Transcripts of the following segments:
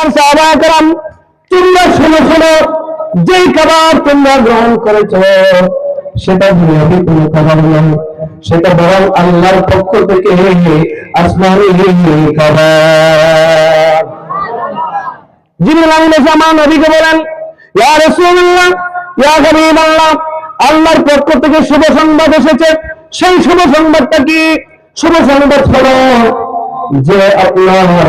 আমার সাহাবাহাম তোমরা শোনো শোনো যেই খাবার তোমরা গ্রহণ করেছ, সেটা দুনিয়াবি কোনো খাবার নয় সেটা বরং আল্লাহর পক্ষ থেকে আসমানি খাবার। জিবরিল আমিন আমার নবীকে বলেন, ইয়া রাসূলুল্লাহ, ইয়া হাবিবাল্লাহ, আল্লাহর পক্ষ থেকে শুভ সংবাদ এসেছে। সেই শুভ সংবাদটা কি? শুভ সংবাদ হলো যে আপনার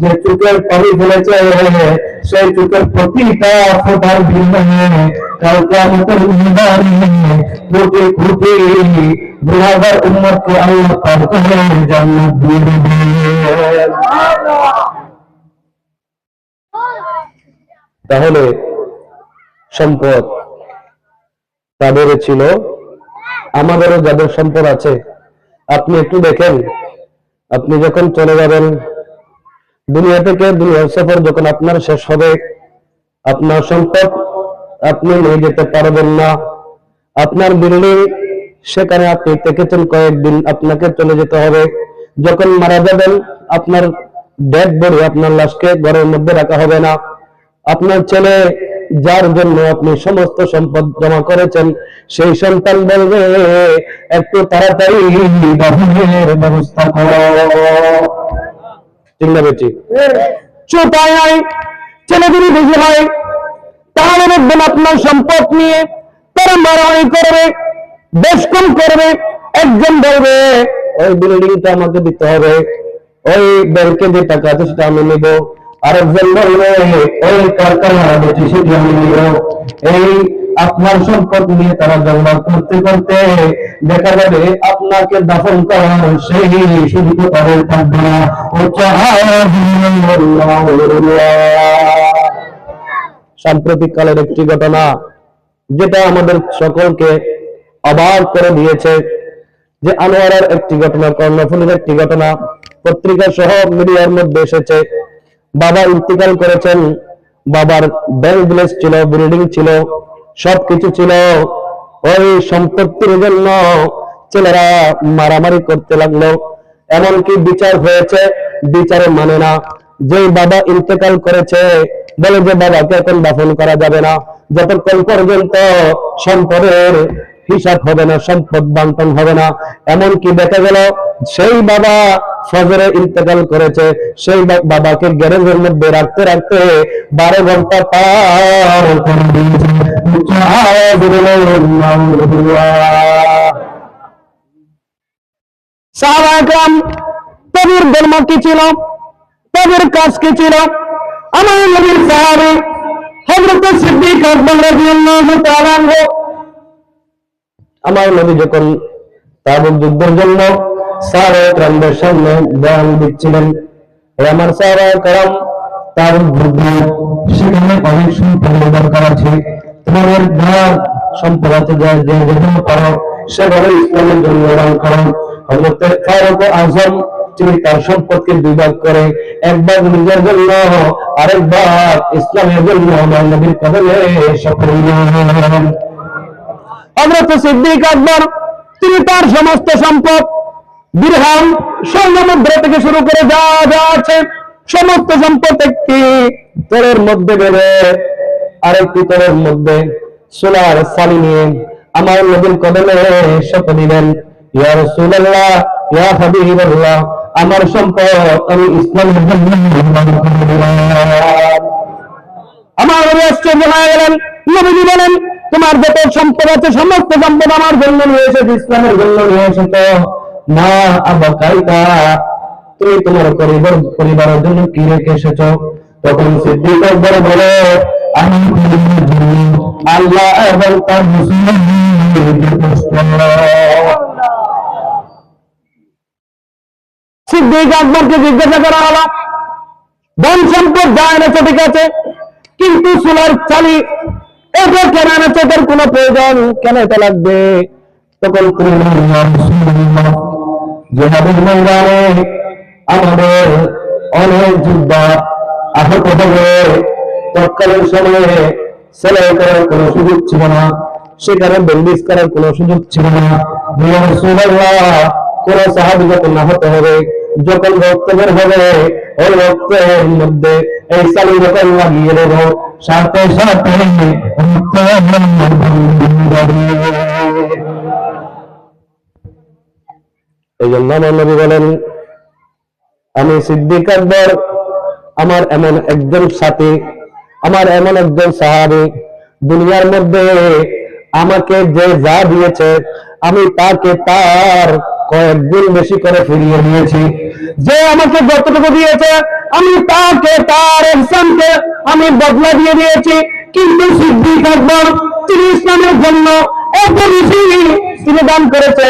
যে চোখের পানি ফেলেছে সেই চোখের প্রতিটা ফোটার দেবেন তাহলে সম্পদ তাদের ছিল, আমাদেরও যাদের সম্পদ আছে, আপনি একটু দেখেন, আপনি যখন চলে যাবেন দুনিয়া থেকে দুনিয়ার সফর যখন আপনার শেষ হবে, আপনার সম্পদ আপনি নিয়ে যেতে পারবেন না। আপনার বিল্ডিং সেখানে আপনি থেকেছেন, কয়েকদিন আপনাকে চলে যেতে হবে। যখন মারা যাবেন, আপনার ডেড বডি আপনার লাশকে ঘরের মধ্যে রাখা হবে না। আপনার ছেলে, যার জন্য আপনি সমস্ত সম্পদ জমা করেছেন, সেই সন্তান বলবে, একটু তাড়াতাড়ি ব্যবস্থা করো। ঠিক না বেটি চোপায় নাই ছেলে যদি বেশি হয় তাহলে দেখবেন আপনার সম্পদ নিয়ে তারা মারামারি করবে বেশ কম করবে, একজন বলবে, ওই বিল্ডিংটা আমাকে দিতে হবে, ওই ব্যাংকে যে টাকা আছে সেটা আমি নেব। আরেকজন বলবে, ওই কারখানা আছে সেটা আমি নেব। এই আপনার সম্পদ নিয়ে তারা ঝগড়া করতে করতে দেখা যাবে আপনাকে দাফন করার সেই সুযোগ তাদের থাকবে না। সাম্প্রতিক কালের একটি ঘটনা, যেটা আমাদের সকলকে অবাক করে দিয়েছে যে আনোয়ারের একটি ঘটনা, কর্ণফুলের একটি ঘটনা পত্রিকা সহ মিডিয়ার মধ্যে এসেছে। বাবা ইন্তিকাল করেছেন, বাবার ব্যাংক ব্যালেন্স ছিল, বিল্ডিং ছিল সবকিছু ছিল। ওই সম্পত্তির জন্য ছেলেরা মারামারি করতে লাগল। এমনকি বিচার হয়েছে, বিচারে মানে না। যেই বাবা ইন্তেকাল করেছে, বলে যে বাবাকে এখন দাফন করা যাবে না। যতক্ষণ পর্যন্ত সম্পদের হিসাব হবে না, সম্পদ বন্টন হবে না। এমনকি দেখা গেল, সেই বাবা ফজরে ইন্তেকাল করেছে, সেই বাবাকে গ্যারেজের মধ্যে রাখতে রাখতে বারো ঘণ্টা ধর্ম কি ছিল? তাদের আমার তাআলা আমার যখন তাবুক যুদ্ধের জন্য সাহাবাহামদের সামনে বয়ান দিচ্ছিলেন তার বুদ্ধি সেখানে অনেক তোমাদের যা যে সেভাবে ইসলামের জন্য হজরতের ফারুক আজম তিনি তার সম্পদকে করে একবার নিজের জন্য আরেকবার ইসলামের জন্য আমার নবীর সফল সিদ্দিক আকবর তিনি তার সমস্ত সম্পদ দিরহাম স্বর্ণ মুদ্রা থেকে শুরু করে যা যা আছে, সমস্ত সম্পদ একটি তোরের মধ্যে বেড়ে আরেকটি তোরের মধ্যে সোলার সালি নিয়ে আমার নবীর কদমে শত দিলেন ইয়া আমার সম্পদ আমি ইসলামের জন্য। আমার আশ্চর্য গেলেন নবীজি বলেন, তোমার যত সম্পদ আছে, সমস্ত সম্পদ আমার জন্য নিয়ে এসেছে, ইসলামের জন্য নিয়ে এসেছ না আবাকাইতা তুমি তোমার পরিবার পরিবারের জন্য কি রেখে এসেছ? তখন সিদ্দিক বলে, আমি আল্লাহ এবং তার আকবরকে জিজ্ঞাসা করা হলো ঠিক আছে, কিন্তু চালি প্রয়োজন কেন এটা লাগবে? তখন জিহাদের ময়দানে আমাদের অনেক যোদ্ধা আহত হবে, তৎকালীন সময়ে সেলাই করার কোনো সুযোগ ছিল না সেখানে বন্দিশ করার কোনো সুযোগ ছিল না কোন সাহাবি যখন আহত হবে, যখন রক্ত বের হবে, ওই রক্তের মধ্যে এই চালু যখন লাগিয়ে দেব সাথে সাথে রক্ত। এই জন্য আমার নবী বলেন, আমি সিদ্দিক আকবর, আমার এমন একজন সাথী, আমার এমন একজন সাহাবি, দুনিয়ার মধ্যে আমাকে যে যা দিয়েছে, আমি তাকে তার কয়েক গুণ বেশি করে ফিরিয়ে দিয়েছি। যে আমাকে যতটুকু দিয়েছে, আমি তাকে তার এহসানকে আমি বদলা দিয়ে দিয়েছি। কিন্তু সিদ্দিক আকবর, তিনি ইসলামের জন্য এত বেশি তিনি দান করেছে।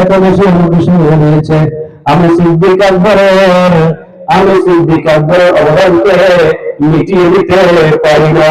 এত বেশি বেশি হয়েছে। আমি সিদ্দিক আকবরের, আমি সিদ্দিক আকবরের অবদানকে মিটিয়ে দিতে পারি না।